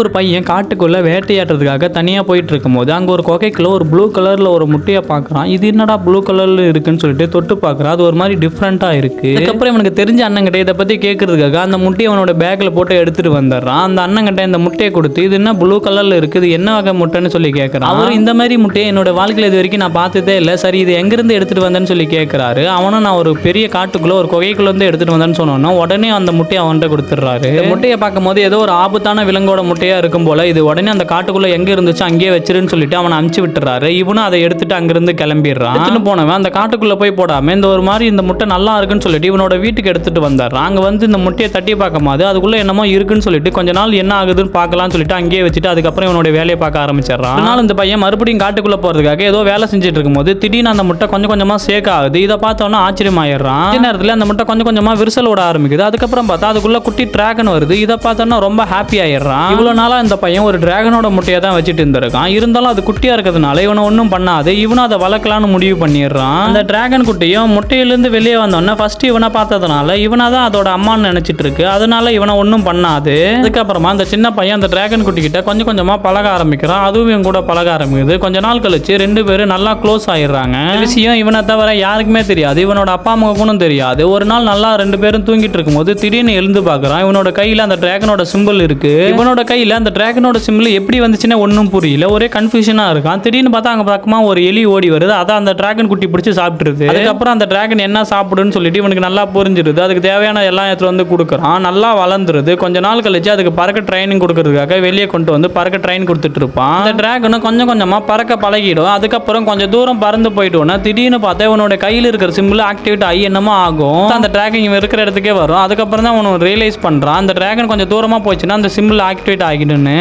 ஒரு பையன் காட்டுக்குள்ள வேட்டையாடுறதுக்காக தனியா போயிட்டு இருக்கும்போது அங்க ஒரு கொகைக்குள்ள ஒரு ப்ளூ கலர்ல ஒரு முட்டையை பார்க்கறான். இது என்னடா ப்ளூ கலர்ல இருக்குன்னு சொல்லிட்டு தொட்டு பார்க்கறான். அது ஒரு மாதிரி டிஃப்ரெண்டா இருக்கு. அதுக்கப்புறம் இவனுக்கு தெரிஞ்ச அண்ணங்கிட்ட இதை பத்தி கேட்கறதுக்காக அந்த முட்டையை அவனோட பேக்ல போட்டு எடுத்துட்டு வந்துடுறான். அந்த அண்ணங்கிட்ட இந்த முட்டையை கொடுத்து இது என்ன ப்ளூ கலர்ல இருக்கு? இது என்ன வகை முட்டைன்னு சொல்லி கேட்கறான் அவர் இந்த மாதிரி முட்டையை என்னோட வாழ்க்கையில இது வரைக்கும் நான் பார்த்ததே இல்லை. சரி இது எங்கிருந்து எடுத்துட்டு வந்தேன்னு சொல்லி கேட்கறாரு அவனும் நான் ஒரு பெரிய காட்டுக்குள்ள ஒரு குகைக்குள்ள இருந்து எடுத்துட்டு வந்தேன்னு சொன்னோன்னா உடனே அந்த முட்டையை அவன்கிட்ட கொடுத்துட்றாரு. முட்டையை பார்க்கும்போது ஏதோ ஒரு ஆபத்தான விலங்கோட முட்டையா இருக்கும் போல இது உடனே அந்த காட்டுக்குள்ள எங்க இருந்துச்சு அங்கேயே வச்சிருன்னு சொல்லிட்டு அவனை அமுச்சு விட்டுறாரு. இவனும் அதை எடுத்துட்டு அங்கிருந்து கிளம்பிடுறான். போனவன் அந்த காட்டுக்குள்ள போய் போடாம இந்த ஒரு மாதிரி இந்த முட்டை நல்லா இருக்குன்னு சொல்லிட்டு இவனோட வீட்டுக்கு எடுத்துட்டு வந்தாரான் அங்க வந்து இந்த முட்டையை தட்டி பார்க்கும்போது அதுக்குள்ள என்னமோ இருக்குன்னு சொல்லிட்டு கொஞ்ச நாள் என்ன ஆகுதுன்னு பார்க்கலாம்னு சொல்லிட்டு அங்கேயே வச்சுட்டு அதுக்கப்புறம் இவனோட வேலையை பார்க்க ஆரம்பிச்சிடறான். நாள் இந்த பையன் மறுபடியும் காட்டுக்குள்ள போறதுக்காக ஏதோ வேலை செஞ்சுட்டு இருக்கும்போது திடீர்னு அந்த முட்டை கொஞ்சம் கொஞ்சமா சேக் ஆகுது. இதை பார்த்தோன்னா ஆச்சரியமாயிடுறான். அதே நேரத்தில் அந்த முட்டை கொஞ்சம் கொஞ்சமா விரிசல் விட ஆரம்பிக்குது. அதுக்கப்புறம் பார்த்தா அதுக்குள்ள குட்டி டிராகன் வருது. இதை பார்த்தோன்னா ரொம்ப ஹாப்பி ஆயிடுறான். இவ்வளோ நாளாக இந்த பையன் ஒரு டிராகனோட முட்டையை தான் வச்சுட்டு இருந்திருக்கான். இருந்தாலும் அது குட்டியாக இருக்கிறதுனால இவனை ஒன்றும் பண்ணாது. இவனும் அதை வளர்க்கலான்னு முடிவு பண்ணிடுறான். அந்த டிராகன் குட்டியும் முட்டையிலிருந்து வெளியே வந்தோடனே ஃபர்ஸ்ட் இவனை பார்த்ததுனால இவனை தான் அதோட அம்மான்னு நினச்சிட்டு இருக்கு. அதனால இவனை ஒன்றும் பண்ணாது. அதுக்கப்புறமா அந்த சின்ன பையன் அந்த டிராகன் குட்டிக்கிட்ட கொஞ்சம் கொஞ்சமாக பழக ஆரம்பிக்கிறான். அதுவும் இவன் கூட பழக ஆரம்பிக்குது. கொஞ்ச நாள் கழிச்சு ரெண்டு பேரும் நல்லா க்ளோஸ் ஆயிடுறாங்க. விஷயம் இவனை தவிர யாருக்குமே தெரியாது. இவனோட அப்பா அம்மாவுக்கும் தெரியாது. ஒரு நாள் நல்லா ரெண்டு பேரும் தூங்கிட்டு இருக்கும்போது திடீர்னு எழுந்து பார்க்குறான். இவனோட கையில் அந்த டிராகனோட சிம்பிள் இருக்கு. இவனோட கையில அந்த டிராகனோட சிம்பிள் எப்படி வந்துச்சுன்னா ஒன்றும் புரியல. ஒரே கன்ஃபியூஷனாக இருக்கான் திடீர்னு பார்த்தா அங்கே பக்கமா ஒரு எலி ஓடி வருது. அதான் அந்த டிராகன் குட்டி பிடிச்சி சாப்பிட்டுருது. அதுக்கப்புறம் அந்த டிராகன் என்ன சாப்பிடுன்னு சொல்லிட்டு இவனுக்கு நல்லா புரிஞ்சிருது. அதுக்கு தேவையான எல்லா இடத்துல வந்து கொடுக்குறான். நல்லா வளர்ந்துருது. கொஞ்ச நாள் கழிச்சு அதுக்கு பறக்க ட்ரைனிங் கொடுக்கறதுக்காக வெளியே கொண்டு வந்து பறக்க ட்ரைன் கொடுத்துட்டு இருப்பான் அந்த டிராகனும் கொஞ்சம் கொஞ்சமாக பறக்க பழகிடும். அதுக்கப்புறம் கொஞ்சம் தூரம் பறந்து போயிட்டோன்னா திடீர்னு பார்த்தா இவனோட கையில் இருக்கிற சிம்பிள் ஆக்டிவேட் ஆகி என்னமோ ஆகும். அந்த டிராகன் இவன் இருக்கிற இடத்துக்கே வரும். அதுக்கப்புறம் தான் அவன் ரியலைஸ் பண்றான். அந்த டிராகன் கொஞ்சம் தூரமாக போச்சுன்னா அந்த சிம்பிள் ஆக்டிவேட் ஆகிடுன்னு